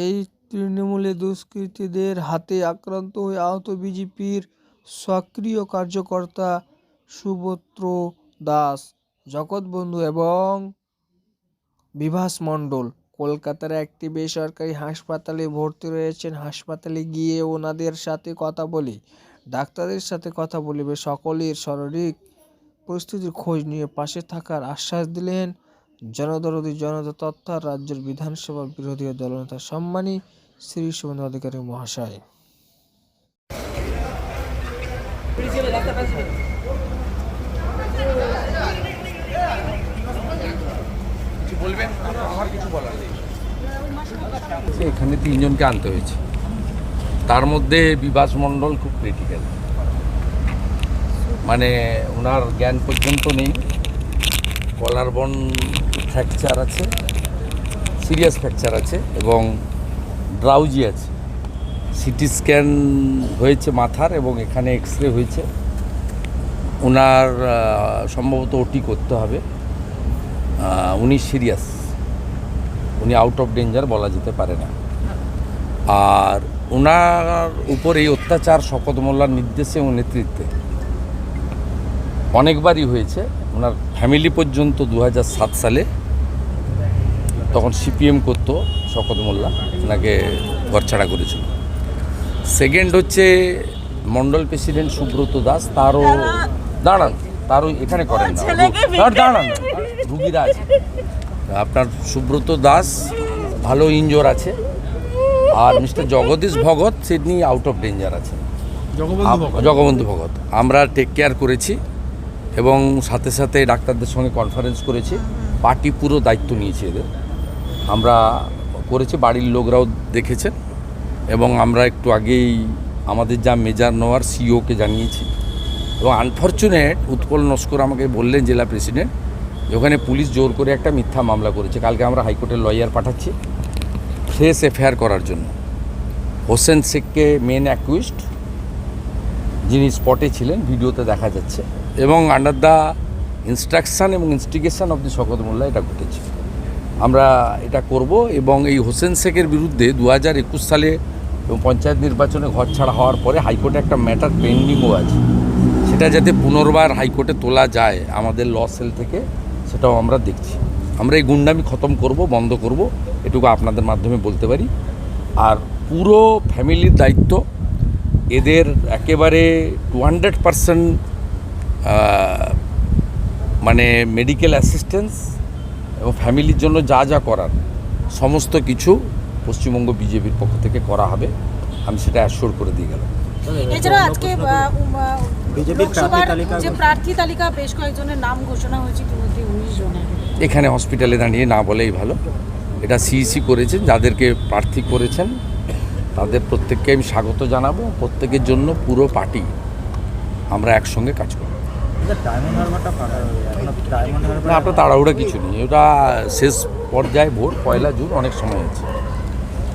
এই তৃণমূলে দুষ্কৃতীদের হাতে আক্রান্ত হয়ে আহত বিজেপির সক্রিয় কার্যকর্তা সুব্রত দাস। জগৎবন্ধু এবং বিভাস মণ্ডল, কলকাতার একটি বেসরকারি হাসপাতালে ভর্তি রয়েছেন। হাসপাতালে গিয়ে ওনাদের সাথে কথা বলি, ডাক্তারদের সাথে কথা বলিবে। সকলের শারীরিক পরিস্থিতির খোঁজ নিয়ে পাশে থাকার আশ্বাস দিলেন জনদরদি জনতা তথা রাজ্যের বিধানসভা বিরোধী দলনেতা সম্মানী শ্রী শুভেন্দু অধিকারী মহাশয়। এখানে তিনজনকে আনতে হয়েছে। তার মধ্যে বিভাস মণ্ডল খুব ক্রিটিক্যাল মানে ওনার জ্ঞান পর্যন্ত নেই। কলার বন ফ্র্যাকচার আছে সিরিয়াস ফ্র্যাকচার আছে এবং ড্রাউজি আছে। সিটি স্ক্যান হয়েছে মাথার এবং এখানে এক্স রে হয়েছে ওনার সম্ভবত ওটি করতে হবে। উনি সিরিয়াস উনি আউট অফ ডেঞ্জার বলা যেতে পারে না। আর ওনার উপর এই অত্যাচার শপথ মোল্লার নির্দেশে ও নেতৃত্বে অনেকবারই হয়েছে। ওনার ফ্যামিলি পর্যন্ত দু সালে তখন সিপিএম করতো শকত মোল্লা ওনাকে ঘরছাড়া করেছিল। সেকেন্ড হচ্ছে মন্ডল প্রেসিডেন্ট সুব্রত দাস তারও দাঁড়ান তারও এখানে করেন না। দাঁড়ান, দাঁড়ান রুগীরা আছে আপনার সুব্রত দাস ভালো ইঞ্জোর আছে আর মিস্টার জগদীশ ভগত সিডনি আউট অফ ডেঞ্জার আছে। জগবন্ধু ভগত আমরা টেক কেয়ার করেছি এবং সাথে সাথে ডাক্তারদের সঙ্গে কনফারেন্স করেছি। পার্টি পুরো দায়িত্ব নিয়েছে এদের। আমরা করেছি, বাড়ির লোকরাও দেখেছেন এবং আমরা একটু আগেই আমাদের যা মেজার নেওয়ার সিওকে জানিয়েছি এবং আনফর্চুনেট উৎপল নস্কর আমাকে বললেন, জেলা প্রেসিডেন্ট ওখানে পুলিশ জোর করে একটা মিথ্যা মামলা করেছে। কালকে আমরা হাইকোর্টের লয়ার পাঠাচ্ছি ফ্রেশ এফআইআর করার জন্য। হোসেন শেখকে মেন অ্যাকুইস্ট যিনি স্পটে ছিলেন, ভিডিওতে দেখা যাচ্ছে। এবং আন্ডার দ্য ইনস্ট্রাকশান এবং instigation of the Shawkat Molla এটা ঘটেছে। আমরা এটা করব এবং এই হোসেন শেখের বিরুদ্ধে দু হাজার একুশ সালে পঞ্চায়েত নির্বাচনে ঘর ছাড়া হওয়ার পরে হাইকোর্টে একটা ম্যাটার পেন্ডিংও আছে। সেটা যাতে পুনর্বার হাইকোর্টে তোলা যায় আমাদের ল সেল থেকে, সেটাও আমরা দেখছি। আমরা এই গুন্ডামি খতম করব, বন্ধ করব, এটুকু আপনাদের মাধ্যমে বলতে পারি। আর পুরো ফ্যামিলির দায়িত্ব, এদের একেবারে টু হান্ড্রেড মানে মেডিকেল অ্যাসিস্ট্যান্স এবং ফ্যামিলির জন্য যা যা করার সমস্ত কিছু পশ্চিমবঙ্গ বিজেপির পক্ষ থেকে করা হবে। আমি সেটা অ্যাসিওর করে দিয়ে গেলাম। এছাড়া আজকে প্রার্থী তালিকা যে প্রার্থী তালিকা বেশ কয়েকজনের নাম ঘোষণা হয়েছে ইতিমধ্যে উনিশ জনের। এখানে হসপিটালে দাঁড়িয়ে না বলেই ভালো। এটা সিইসি করেছেন যাদেরকে প্রার্থী করেছেন তাদের প্রত্যেককে আমি স্বাগত জানাব। প্রত্যেকের জন্য পুরো পার্টি আমরা একসঙ্গে কাজ করব। না আপনার তাড়াহুড়া কিছু নেই। ওটা শেষ পর্যায়ে ভোট পয়লা জুন অনেক সময় আছে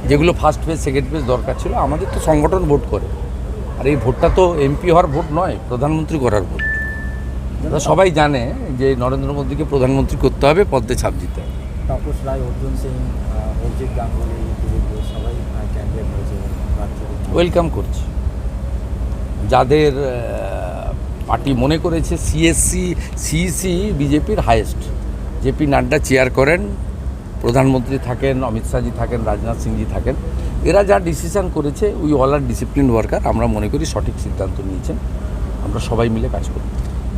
যেগুলো ফার্স্ট ফেজ সেকেন্ড ফেজ দরকার ছিল আমাদের তো সংগঠন ভোট করে। আর এই ভোটটা তো এমপি হওয়ার ভোট নয় প্রধানমন্ত্রী করার ভোট। সবাই জানে যে নরেন্দ্র মোদীকে প্রধানমন্ত্রী করতে হবে পদ্মে ছাপ দিতে হবে। তাপস রায় অর্জুন সিং আহ, অভিজিৎ গাঙ্গুলি সবাই ক্যান্ডিডেট হয়েছে ওয়েলকাম করছি। যাদের পার্টি মনে করেছে সিএসসি সিইসি বিজেপির হায়েস্ট জেপি নাড্ডা চেয়ার করেন প্রধানমন্ত্রী থাকেন অমিত শাহজি থাকেন রাজনাথ সিংজি থাকেন। এরা যা ডিসিশন করেছে we all are discipline worker আমরা মনে করি সঠিক সিদ্ধান্ত নিয়েছেন। আমরা সবাই মিলে কাজ করি।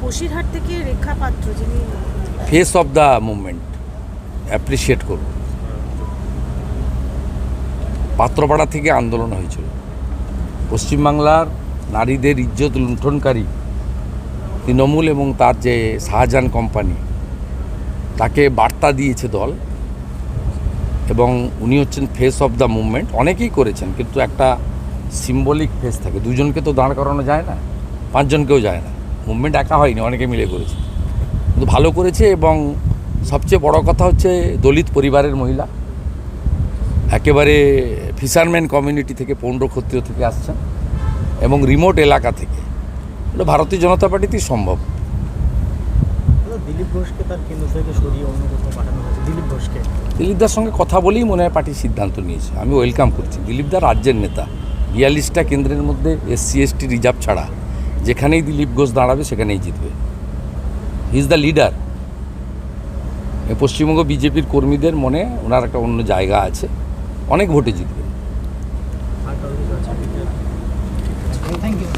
বসিরহাট থেকে রেখা পাত্র যিনি face of the movement appreciate করব পাত্রপাড়া থেকে আন্দোলন হয়েছিল। পশ্চিমবাংলার নারীদের ইজ্জত লুণ্ঠনকারী তৃণমূল এবং তার যে শাহজাহান কোম্পানি, তাকে বার্তা দিয়েছে দল এবং উনি হচ্ছেন ফেস অফ দ্য মুভমেন্ট অনেকেই করেছেন, কিন্তু একটা সিম্বলিক ফেস থাকে। দুজনকে তো দাঁড় করানো যায় না, পাঁচজনকেও যায় না। মুভমেন্ট একা হয়নি, অনেকে মিলে করেছে। কিন্তু ভালো করেছে এবং সবচেয়ে বড় কথা হচ্ছে দলিত পরিবারের মহিলা। একেবারে ফিশারম্যান কমিউনিটি থেকে পৌণ্ড ক্ষত্রিয় থেকে আসছেন এবং রিমোট এলাকা থেকে। এটা ভারতীয় জনতা পার্টিতেই সম্ভব। দিলীপ ঘোষকে তার কেন্দ্র থেকে সরিয়ে অন্য কোথাও পাঠানো হয়েছে? দিলীপ ঘোষকে? দিলীপদার সঙ্গে কথা বলেই মনে হয় পার্টি সিদ্ধান্ত নিয়েছে। আমি ওয়েলকাম করছি। দিলীপ দিলীপদা রাজ্যের নেতা। বিয়াল্লিশটা কেন্দ্রের মধ্যে এসসি এসটি রিজার্ভ ছাড়া যেখানেই দিলীপ ঘোষ দাঁড়াবে সেখানেই জিতবে। ইজ দ্য লিডার পশ্চিমবঙ্গ বিজেপির কর্মীদের মনে ওনার একটা অন্য জায়গা আছে। অনেক ভোটে জিতবে। Thank you